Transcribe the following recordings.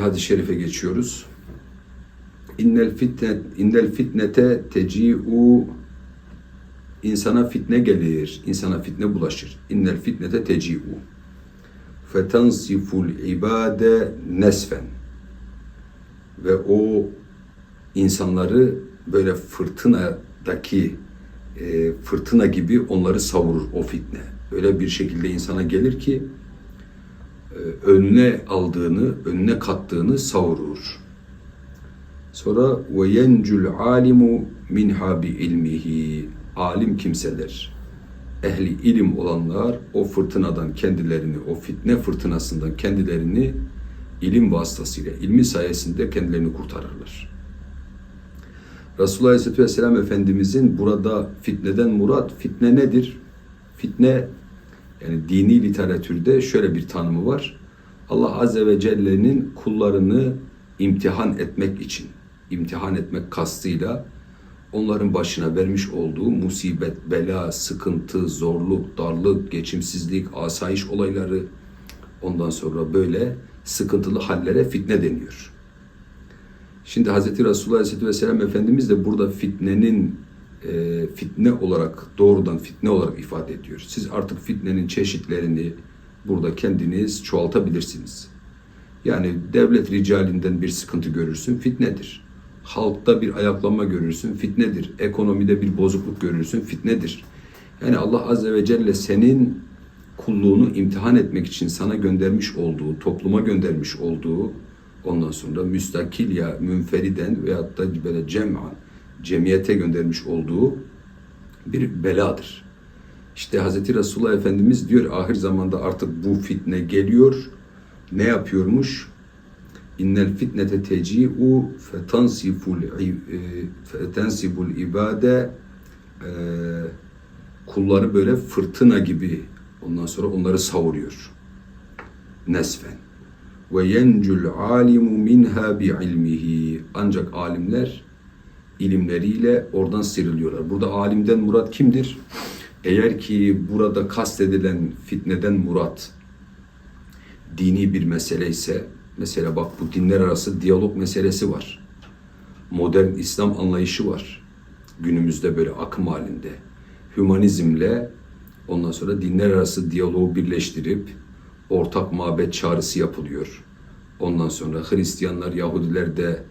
Hadis-i şerife geçiyoruz. İnnel fitne innel fitnete teci'u insana fitne gelir, insana fitne bulaşır. İnnel fitnete teci'u fetansiful ibade nesfen ve o insanları böyle fırtınadaki e, fırtına gibi onları savurur o fitne. Öyle bir şekilde insana gelir ki önüne aldığını, önüne kattığını savurur. Sonra ve yencul alimu minha bi ilmihi alim kimseler ehli ilim olanlar o fırtınadan kendilerini o fitne fırtınasından kendilerini ilim vasıtasıyla ilmi sayesinde kendilerini kurtarırlar. Resulullah Aleyhisselatü Vesselam Efendimizin burada fitneden murat fitne nedir? Fitne yani dini literatürde şöyle bir tanımı var. Allah Azze ve Celle'nin kullarını imtihan etmek için, imtihan etmek kastıyla onların başına vermiş olduğu musibet, bela, sıkıntı, zorluk, darlık, geçimsizlik, asayiş olayları ondan sonra böyle sıkıntılı hallere fitne deniyor. Şimdi Hz. Resulullah Aleyhisselatü Vesselam Efendimiz de burada fitnenin e, fitne olarak doğrudan fitne olarak ifade ediyor. Siz artık fitnenin çeşitlerini burada kendiniz çoğaltabilirsiniz. Yani devlet ricalinden bir sıkıntı görürsün fitnedir. Halkta bir ayaklanma görürsün fitnedir. Ekonomide bir bozukluk görürsün fitnedir. Yani Allah Azze ve Celle senin kulluğunu imtihan etmek için sana göndermiş olduğu, topluma göndermiş olduğu ondan sonra müstakil ya münferiden veyahut da böyle cem'an cemiyete göndermiş olduğu bir beladır. İşte Hz. Resulullah Efendimiz diyor ahir zamanda artık bu fitne geliyor. Ne yapıyormuş? İnnel fitnete teci'u fetansiful fetansibul ibade e, kulları böyle fırtına gibi ondan sonra onları savuruyor. Nesfen. Ve yencul alimu minha bi ilmihi. Ancak alimler ilimleriyle oradan sıyrılıyorlar. Burada alimden murat kimdir? Eğer ki burada kastedilen fitneden murat dini bir mesele ise mesela bak bu dinler arası diyalog meselesi var. Modern İslam anlayışı var. Günümüzde böyle akım halinde. Hümanizmle ondan sonra dinler arası diyaloğu birleştirip ortak mabet çağrısı yapılıyor. Ondan sonra Hristiyanlar, Yahudiler de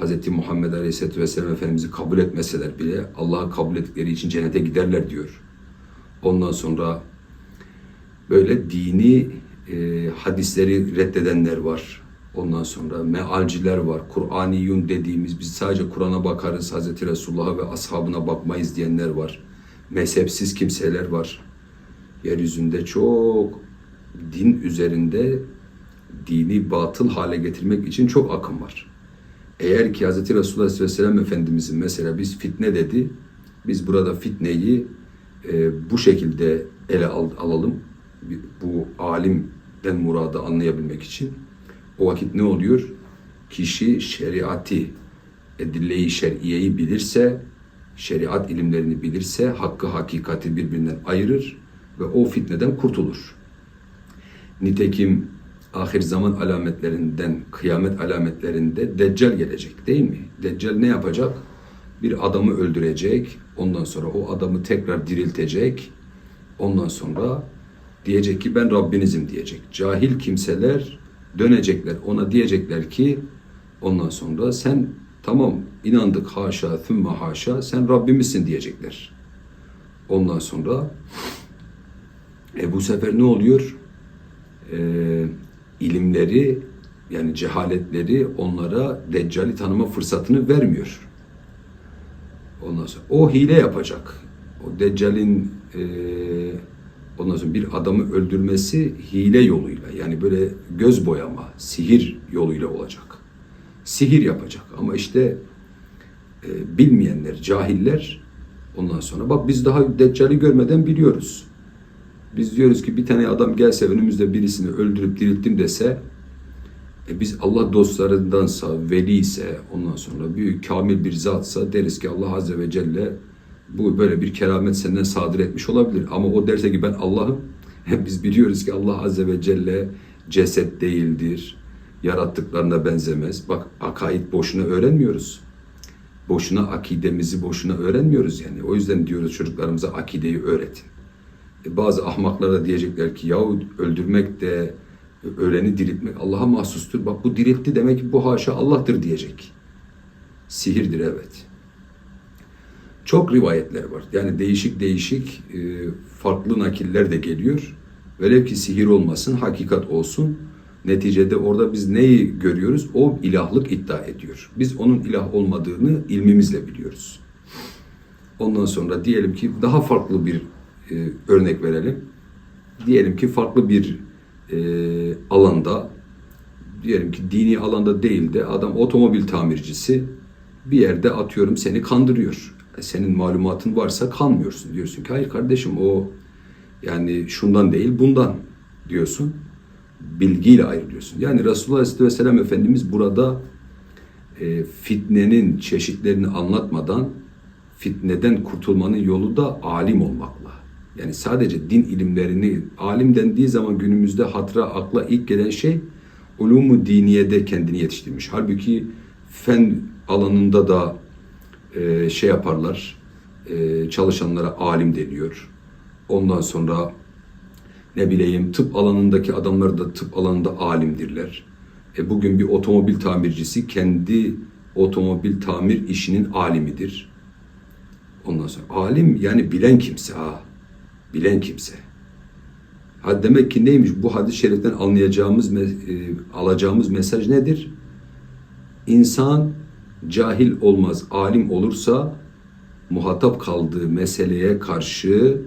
Hz. Muhammed Aleyhisselatü Vesselam Efendimiz'i kabul etmeseler bile Allah'ı kabul ettikleri için cennete giderler diyor. Ondan sonra böyle dini e, hadisleri reddedenler var. Ondan sonra mealciler var. Kur'aniyun dediğimiz biz sadece Kur'an'a bakarız. Hz. Resulullah'a ve ashabına bakmayız diyenler var. Mezhepsiz kimseler var. Yeryüzünde çok din üzerinde dini batıl hale getirmek için çok akım var. Eğer ki Hz. Resulullah Aleyhisselam Efendimizin mesela biz fitne dedi, biz burada fitneyi e, bu şekilde ele al, alalım. Bu alimden muradı anlayabilmek için. O vakit ne oluyor? Kişi şeriati, edille-i şer'iyeyi bilirse, şeriat ilimlerini bilirse, hakkı hakikati birbirinden ayırır ve o fitneden kurtulur. Nitekim ahir zaman alametlerinden, kıyamet alametlerinde Deccal gelecek değil mi? Deccal ne yapacak? Bir adamı öldürecek, ondan sonra o adamı tekrar diriltecek, ondan sonra diyecek ki ben Rabbinizim diyecek. Cahil kimseler dönecekler, ona diyecekler ki ondan sonra sen tamam inandık haşa, thümme haşa, sen Rabbimizsin diyecekler. Ondan sonra e bu sefer ne oluyor? e, ilimleri yani cehaletleri onlara Deccal'i tanıma fırsatını vermiyor. Ondan sonra o hile yapacak. O Deccal'in e, ondan sonra bir adamı öldürmesi hile yoluyla yani böyle göz boyama, sihir yoluyla olacak. Sihir yapacak ama işte e, bilmeyenler, cahiller ondan sonra bak biz daha Deccal'i görmeden biliyoruz. Biz diyoruz ki bir tane adam gelse önümüzde birisini öldürüp dirilttim dese e biz Allah dostlarındansa, veli ise ondan sonra büyük kamil bir zatsa deriz ki Allah Azze ve Celle bu böyle bir keramet senden sadır etmiş olabilir. Ama o derse ki ben Allah'ım biz biliyoruz ki Allah Azze ve Celle ceset değildir, yarattıklarına benzemez. Bak akaid boşuna öğrenmiyoruz. Boşuna akidemizi boşuna öğrenmiyoruz yani. O yüzden diyoruz çocuklarımıza akideyi öğretin. E, bazı ahmaklar da diyecekler ki yahu öldürmek de öleni diriltmek Allah'a mahsustur. Bak bu diriltti demek ki bu haşa Allah'tır diyecek. Sihirdir evet. Çok rivayetler var. Yani değişik değişik e, farklı nakiller de geliyor. Velev ki sihir olmasın, hakikat olsun. Neticede orada biz neyi görüyoruz? O ilahlık iddia ediyor. Biz onun ilah olmadığını ilmimizle biliyoruz. Ondan sonra diyelim ki daha farklı bir e, örnek verelim. Diyelim ki farklı bir e, alanda, diyelim ki dini alanda değil de adam otomobil tamircisi bir yerde atıyorum seni kandırıyor. E, Senin malumatın varsa kanmıyorsun. Diyorsun ki hayır kardeşim o yani şundan değil bundan diyorsun. Bilgiyle ayrılıyorsun. Yani Resulullah Aleyhisselatü Vesselam Efendimiz burada e, fitnenin çeşitlerini anlatmadan fitneden kurtulmanın yolu da alim olmakla. Yani sadece din ilimlerini alim dendiği zaman günümüzde hatıra akla ilk gelen şey ulumu diniyede kendini yetiştirmiş. Halbuki fen alanında da e, şey yaparlar, e, çalışanlara alim deniyor. Ondan sonra ne bileyim tıp alanındaki adamlar da tıp alanında alimdirler. E, bugün bir otomobil tamircisi kendi otomobil tamir işinin alimidir. Ondan sonra alim yani bilen kimse ha. Bilen kimse. Ha demek ki neymiş bu hadis-i şeriften anlayacağımız, e, alacağımız mesaj nedir? İnsan cahil olmaz, alim olursa muhatap kaldığı meseleye karşı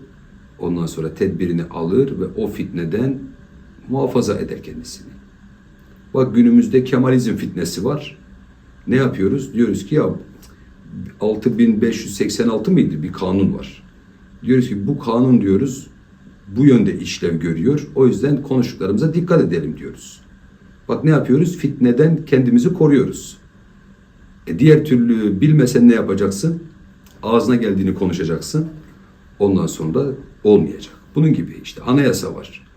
ondan sonra tedbirini alır ve o fitneden muhafaza eder kendisini. Bak günümüzde Kemalizm fitnesi var. Ne yapıyoruz? Diyoruz ki ya 6586 mıydı bir kanun var. Diyoruz ki bu kanun diyoruz bu yönde işlev görüyor. O yüzden konuştuklarımıza dikkat edelim diyoruz. Bak ne yapıyoruz? Fitneden kendimizi koruyoruz. E diğer türlü bilmesen ne yapacaksın? Ağzına geldiğini konuşacaksın. Ondan sonra olmayacak. Bunun gibi işte anayasa var.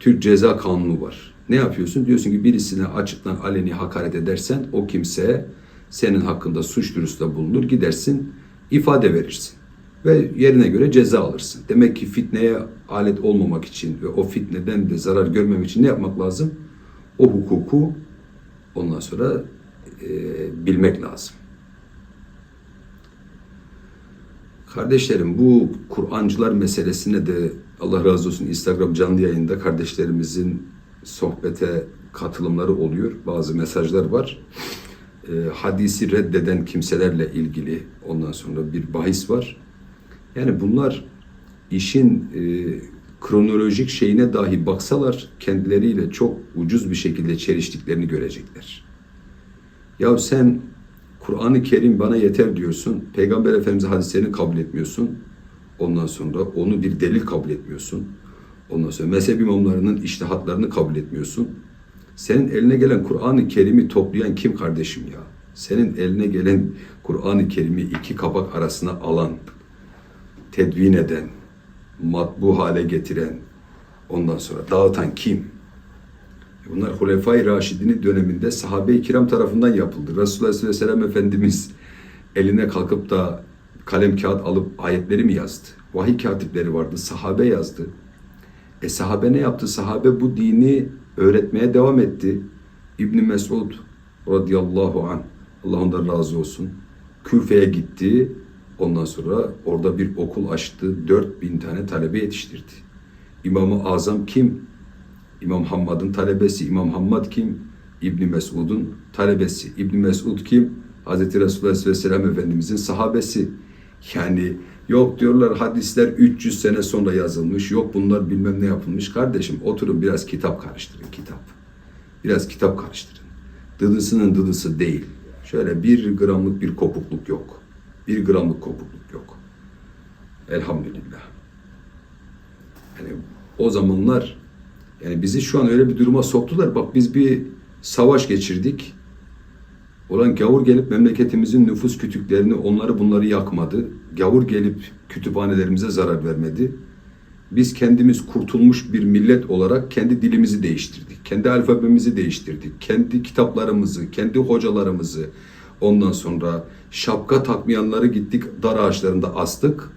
Türk Ceza Kanunu var. Ne yapıyorsun? Diyorsun ki birisine açıktan aleni hakaret edersen o kimse senin hakkında suç duyurusunda bulunur. Gidersin ifade verirsin. Ve yerine göre ceza alırsın. Demek ki fitneye alet olmamak için ve o fitneden de zarar görmemek için ne yapmak lazım? O hukuku ondan sonra e, bilmek lazım. Kardeşlerim bu Kur'ancılar meselesine de Allah razı olsun Instagram canlı yayında kardeşlerimizin sohbete katılımları oluyor. Bazı mesajlar var. E, hadisi reddeden kimselerle ilgili ondan sonra bir bahis var. Yani bunlar işin e, kronolojik şeyine dahi baksalar kendileriyle çok ucuz bir şekilde çeliştiklerini görecekler. Ya sen Kur'an-ı Kerim bana yeter diyorsun. Peygamber Efendimiz'in hadislerini kabul etmiyorsun. Ondan sonra onu bir delil kabul etmiyorsun. Ondan sonra mezhep imamlarının iştihatlarını kabul etmiyorsun. Senin eline gelen Kur'an-ı Kerim'i toplayan kim kardeşim ya? Senin eline gelen Kur'an-ı Kerim'i iki kapak arasına alan, tedvin eden, matbu hale getiren, ondan sonra dağıtan kim? Bunlar Hulefai Raşidini döneminde sahabe-i kiram tarafından yapıldı. Resulullah sallallahu Efendimiz eline kalkıp da kalem kağıt alıp ayetleri mi yazdı? Vahiy katipleri vardı, sahabe yazdı. E sahabe ne yaptı? Sahabe bu dini öğretmeye devam etti. İbn Mesud radıyallahu an Allah ondan razı olsun. Küfe'ye gitti. Ondan sonra orada bir okul açtı. 4000 tane talebe yetiştirdi. İmam-ı Azam kim? İmam Hammad'ın talebesi. İmam Hammad kim? İbn Mesud'un talebesi. İbn Mesud kim? Hazreti Resulullah Aleyhisselam Efendimizin sahabesi. Yani yok diyorlar hadisler 300 sene sonra yazılmış. Yok bunlar bilmem ne yapılmış. Kardeşim oturun biraz kitap karıştırın kitap. Biraz kitap karıştırın. Dıdısının dıdısı değil. Şöyle bir gramlık bir kopukluk yok. Bir gramlık kopukluk yok. Elhamdülillah. Yani o zamanlar yani bizi şu an öyle bir duruma soktular. Bak biz bir savaş geçirdik. Olan gavur gelip memleketimizin nüfus kütüklerini onları bunları yakmadı. Gavur gelip kütüphanelerimize zarar vermedi. Biz kendimiz kurtulmuş bir millet olarak kendi dilimizi değiştirdik. Kendi alfabemizi değiştirdik. Kendi kitaplarımızı, kendi hocalarımızı ondan sonra şapka takmayanları gittik dar ağaçlarında astık.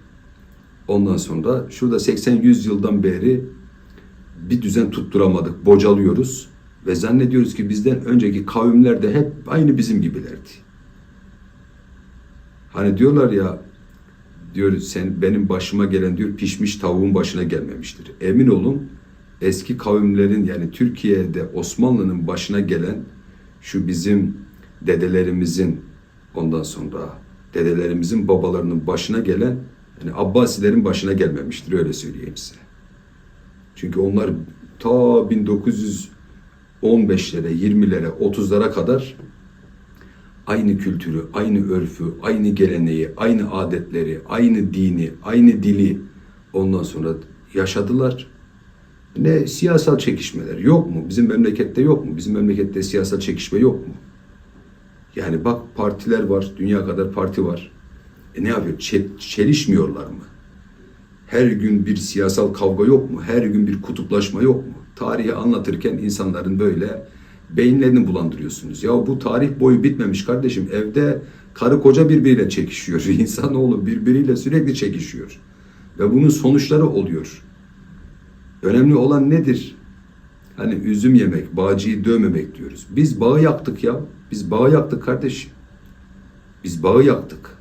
Ondan sonra şurada 80-100 yıldan beri bir düzen tutturamadık, bocalıyoruz ve zannediyoruz ki bizden önceki kavimler de hep aynı bizim gibilerdi. Hani diyorlar ya diyor sen benim başıma gelen diyor pişmiş tavuğun başına gelmemiştir. Emin olun eski kavimlerin yani Türkiye'de Osmanlı'nın başına gelen şu bizim dedelerimizin ondan sonra dedelerimizin babalarının başına gelen yani Abbasilerin başına gelmemiştir öyle söyleyeyim size. Çünkü onlar ta 1915'lere, 20'lere, 30'lara kadar aynı kültürü, aynı örfü, aynı geleneği, aynı adetleri, aynı dini, aynı dili ondan sonra yaşadılar. Ne siyasal çekişmeler yok mu? Bizim memlekette yok mu? Bizim memlekette siyasal çekişme yok mu? Yani bak partiler var, dünya kadar parti var. E ne yapıyor? Çe- çelişmiyorlar mı? Her gün bir siyasal kavga yok mu? Her gün bir kutuplaşma yok mu? Tarihi anlatırken insanların böyle beyinlerini bulandırıyorsunuz. Ya bu tarih boyu bitmemiş kardeşim. Evde karı koca birbiriyle çekişiyor. İnsanoğlu birbiriyle sürekli çekişiyor. Ve bunun sonuçları oluyor. Önemli olan nedir? Hani üzüm yemek, bağcıyı dövmemek diyoruz. Biz bağı yaktık ya. Biz bağı yaktık kardeşim. Biz bağı yaktık.